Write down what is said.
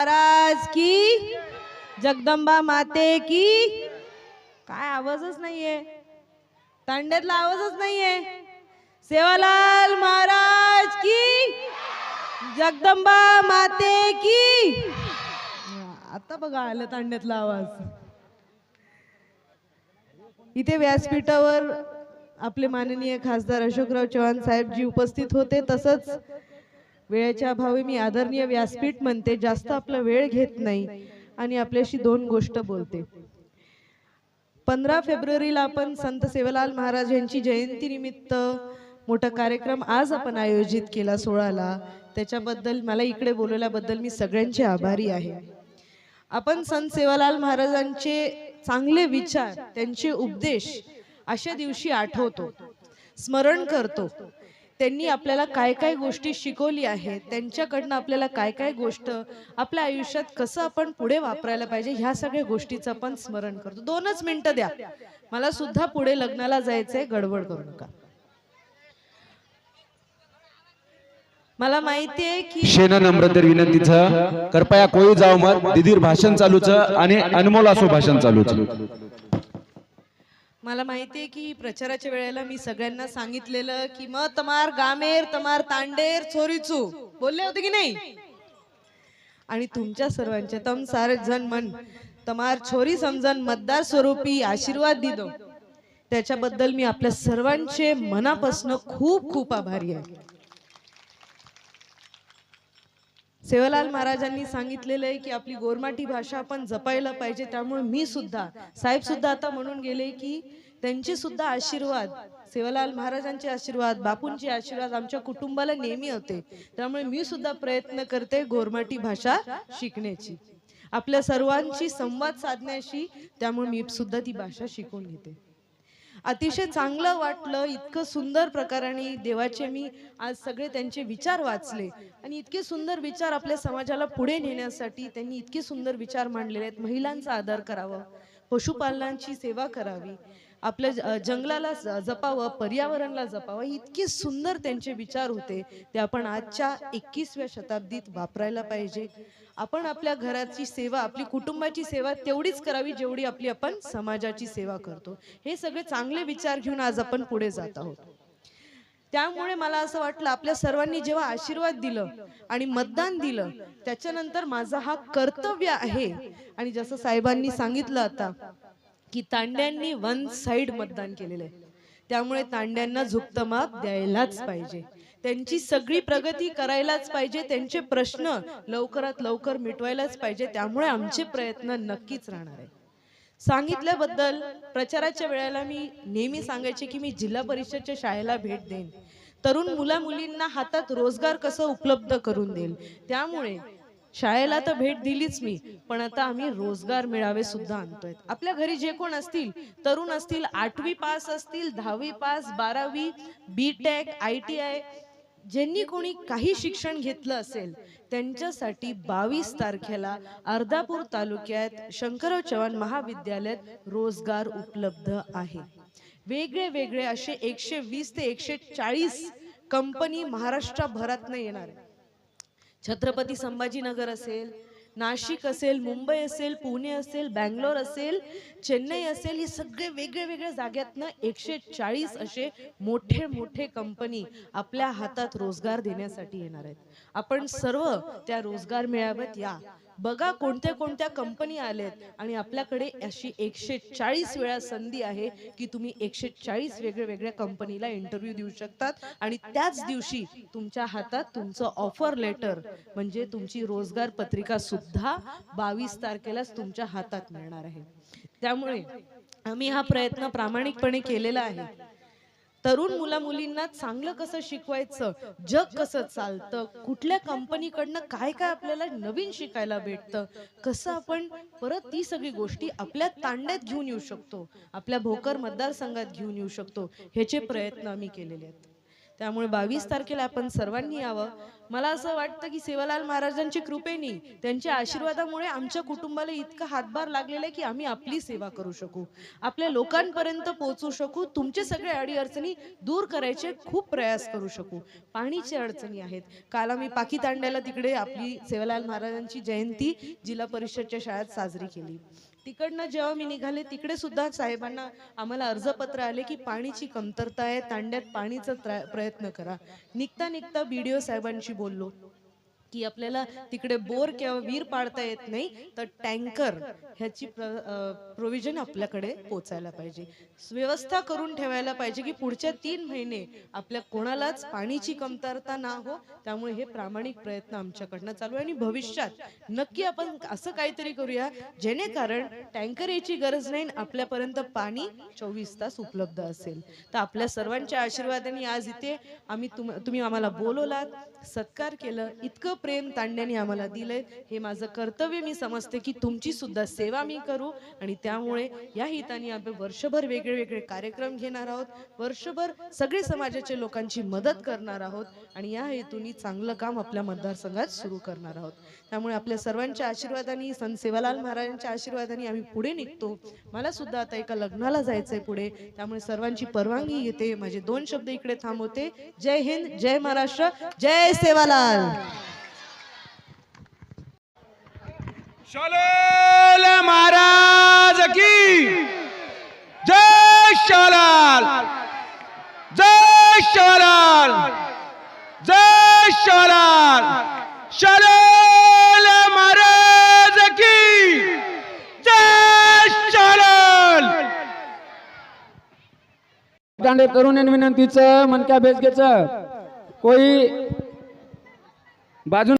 महाराज की जगदंबा माते की. काय आवाजच नाहीये. तांड्यातला आवाजच नाहीये. सेवालाल महाराज की जगदंबा माते की. आता बघा आलं तांड्यातला आवाज. इथे व्यासपीठावर आपले माननीय खासदार अशोकराव चव्हाण साहेब जी उपस्थित होते. तसंच वेळेच्या अभावी मी आदरणीय व्यासपीठ म्हणते जास्त आपला वेळ घेत नाही आणि आपल्याशी दोन गोष्ट बोलते. पंधरा फेब्रुवारीला आपण संत सेवालाल महाराज यांची जयंती निमित्त मोठा कार्यक्रम आज आपण आयोजित केला सोळाला त्याच्याबद्दल मला इकडे बोलवल्याबद्दल मी सगळ्यांचे आभारी आहे. आपण संत सेवालाल महाराजांचे चांगले विचार त्यांचे उपदेश अशा दिवशी आठवतो स्मरण करतो. त्यांनी आपल्याला काय काय गोष्टी शिकवली आहेत? त्यांच्याकडनं आपल्याला काय काय गोष्ट आपल्या आयुष्यात कसं आपण पुढे वापरायला पाहिजे ह्या सगळ्या गोष्टीचं आपण स्मरण करतो. दोनच मिनिटं द्या. मला सुद्धा पुढे लग्नाला जायचंय. गडबड करू नका. मला माहिती आहे की शेन नम्रतर विनंतीचं कृपया कोळी जाव मत दिदीर भाषण चालूच आणि अनमोल असो भाषण चालूच. मला माहिती आहे की प्रचाराच्या वेळेला मी सगळ्यांना सांगितलेलं की मग तमार गामेर तमार तांडेर चोरीचू. बोलले होते की नाही? आणि तुमच्या सर्वांचे तम सारे जण मन तमार छोरी समजन मतदार स्वरूपी आशीर्वाद दिदो. त्याच्याबद्दल मी आपल्या सर्वांचे मनापासून खूप खूप आभारी आहे. सेवालाल महाराजांनी सांगितलेलं आहे की आपली गोरमाटी भाषा आपण जपायला पाहिजे त्यामुळे मी सुद्धा साहेब सुद्धा आता म्हणून गेले की त्यांचे सुद्धा आशीर्वाद सेवालाल महाराजांचे आशीर्वाद बापूंचे आशीर्वाद आमच्या कुटुंबाला नेहमी होते. त्यामुळे मी सुद्धा प्रयत्न करते गोरमाटी भाषा शिकण्याची. आपल्या सर्वांशी संवाद साधण्याशी त्यामुळे मी सुद्धा ती भाषा शिकून घेते. अतिशय चांगलं वाटलं इतकं सुंदर प्रकाराने देवाचे मी आज सगळे त्यांचे विचार वाचले. आणि इतके सुंदर विचार आपल्या समाजाला पुढे नेण्यासाठी त्यांनी इतके सुंदर विचार मांडलेले आहेत. महिलांचा आदर करावा. पशुपालनांची सेवा करावी. आपल्या जंगलाला जपावं पर्यावरणाला जपावं इतके सुंदर त्यांचे विचार होते ते आपण आजच्या एकवीसव्या शताब्दीत वापरायला पाहिजे. आपण आपल्या घराची सेवा आपली कुटुंबाची सेवा तेवढीच करावी जेवढी आपली आपण समाजाची सेवा करतो. हे सगळे चांगले विचार घेऊन आज आपण पुढे जात आहोत. त्यामुळे मला असं वाटलं आपल्या सर्वांनी जेव्हा आशीर्वाद दिलं आणि मतदान दिलं त्याच्यानंतर माझा हा कर्तव्य आहे. आणि जसं साहेबांनी सांगितलं आता की तांड्यांनी वन साईड मतदान केलेलं आहे. त्यामुळे तांड्यांना झुकतं माप द्यायलाच पाहिजे. त्यांची सगळी प्रगती करायलाच पाहिजे त्यांचे प्रश्न लवकरात लवकर मिटवायलाच पाहिजे त्यामुळे आमचे प्रयत्न नक्कीच राहणार आहे सांगितल्याबद्दल प्रचाराच्या वेळेला मी नेहमी सांगायचे की मी जिल्हा परिषदच्या शाळेला भेट देईन. तरुण मुला मुलींना हातात रोजगार कसं उपलब्ध करून देईल? त्यामुळे शाळेला तर भेट दिलीच मी पण आता आम्ही रोजगार मिळावे सुद्धा आणतोय आपल्या घरी जे कोण असतील तरुण असतील आठवी पास असतील दहावी पास बारावी B tech I T I ज्यांनी कोणी काही शिक्षण घेतलं असेल त्यांच्यासाठी बावीस तारखेला अर्धापूर तालुक्यात शंकरराव चव्हाण महाविद्यालयात रोजगार उपलब्ध आहे वेगळे वेगळे असे एकशे वीस ते एकशे चाळीस कंपनी महाराष्ट्राभरातनं येणार आहे. छत्रपती संभाजीनगर असेल नाशिक असेल मुंबई असेल पुणे असेल बँगलोर असेल चेन्नई असेल हे सगळे वेगळे वेगळ्या जाग्यातनं एकशे चाळीस असे मोठे मोठे कंपनी आपल्या हातात रोजगार देण्यासाठी येणार आहेत. आपण सर्व त्या रोजगार मेळाव्यात या. बघा कोणत्या कोणत्या कंपनी आल्यात आणि आपल्याकडे अशी एकशे चाळीस वेळा संधी आहे की तुम्ही एकशे चाळीस वेगळ्या वेगळ्या कंपनीला इंटरव्ह्यू देऊ शकतात. आणि त्याच दिवशी तुमच्या हातात तुमचं ऑफर लेटर म्हणजे तुमची रोजगार पत्रिका सुद्धा बावीस तारखेलाच तुमच्या हातात मिळणार आहे. त्यामुळे आम्ही हा प्रयत्न प्रामाणिकपणे केलेला आहे. तरुण मुला मुलींना चांगलं कसं शिकवायचं? जग कसं चालतं? कुठल्या कंपनीकडनं काय काय आपल्याला नवीन शिकायला भेटतं? कसं आपण परत ती सगळी गोष्टी आपल्या तांड्यात घेऊन येऊ शकतो? आपल्या भोकर मतदारसंघात घेऊन येऊ शकतो? ह्याचे प्रयत्न आम्ही केलेले आहेत. त्यामुळे बावीस तारखेला आपण सर्वांनी यावं. मला असं वाटतं की सेवालाल महाराजांची कृपेनी त्यांच्या आशीर्वादामुळे आमच्या कुटुंबाला इतका हातभार लागलेला आहे की आम्ही आपली सेवा करू शकू. आपल्या लोकांपर्यंत पोहोचू शकू तुमचे सगळे अडीअडचणी दूर करायचे खूप प्रयास करू शकू. पाणीची अडचणी आहेत. काल आम्ही पाकीतांड्याला तिकडे आपली सेवालाल महाराजांची जयंती जिल्हा परिषदच्या शाळेत साजरी केली. तिकडनं जेव्हा मी निघाले तिकडे सुद्धा साहेबांना आम्हाला अर्जपत्र आले की पाणीची कमतरता आहे तांड्यात पाणीचा त्रा- प्रयत्न करा. निघता निघता बी साहेबांशी बोललो. की आपल्याला तिकडे बोर किंवा विहीर पाडता येत नाही तर टँकर ह्याची प्रोव्हिजन आपल्याकडे पोचायला पाहिजे. व्यवस्था करून ठेवायला पाहिजे की पुढच्या तीन महिने आपल्या कोणालाच पाणीची कमतरता ना हो त्यामुळे हे प्रामाणिक प्रयत्न आमच्याकडनं चालू आहे आणि भविष्यात नक्की आपण असं काहीतरी करूया जेणेकरून टँकर याची गरज नाही आपल्यापर्यंत पाणी चोवीस तास उपलब्ध असेल. तर आपल्या सर्वांच्या आशीर्वादाने आज इथे आम्ही तुम तुम्ही आम्हाला बोलवलात सत्कार केलं इतकं प्रेम तांड्याने आम्हाला दिलंय. हे माझं कर्तव्य. मी समजते की तुमची सुद्धा सेवा मी करू. आणि त्यामुळे या हिताने आम्ही वर्षभर वेगळे वेगळे कार्यक्रम घेणार आहोत. वर्षभर सगळे समाजाच्या लोकांची मदत करणार आहोत. आणि या हेतूनी चांगलं काम आपल्या मतदारसंघात सुरू करणार आहोत. त्यामुळे आपल्या सर्वांच्या आशीर्वादाने संत सेवालाल महाराजांच्या आशीर्वादाने आम्ही पुढे निघतो. मला सुद्धा आता एका लग्नाला जायचंय पुढे. त्यामुळे सर्वांची परवानगी घेते माझे दोन शब्द इकडे थांबवते. जय हिंद जय महाराष्ट्र जय सेवालाल. शालेल महाराज की। जय शालाल। जय शालाल। जय शालाल। शालेल महाराज की। जय शालाल। दांडे तरुण विनंतीचं मनक्या बेस घ्यायचं कोई बाजून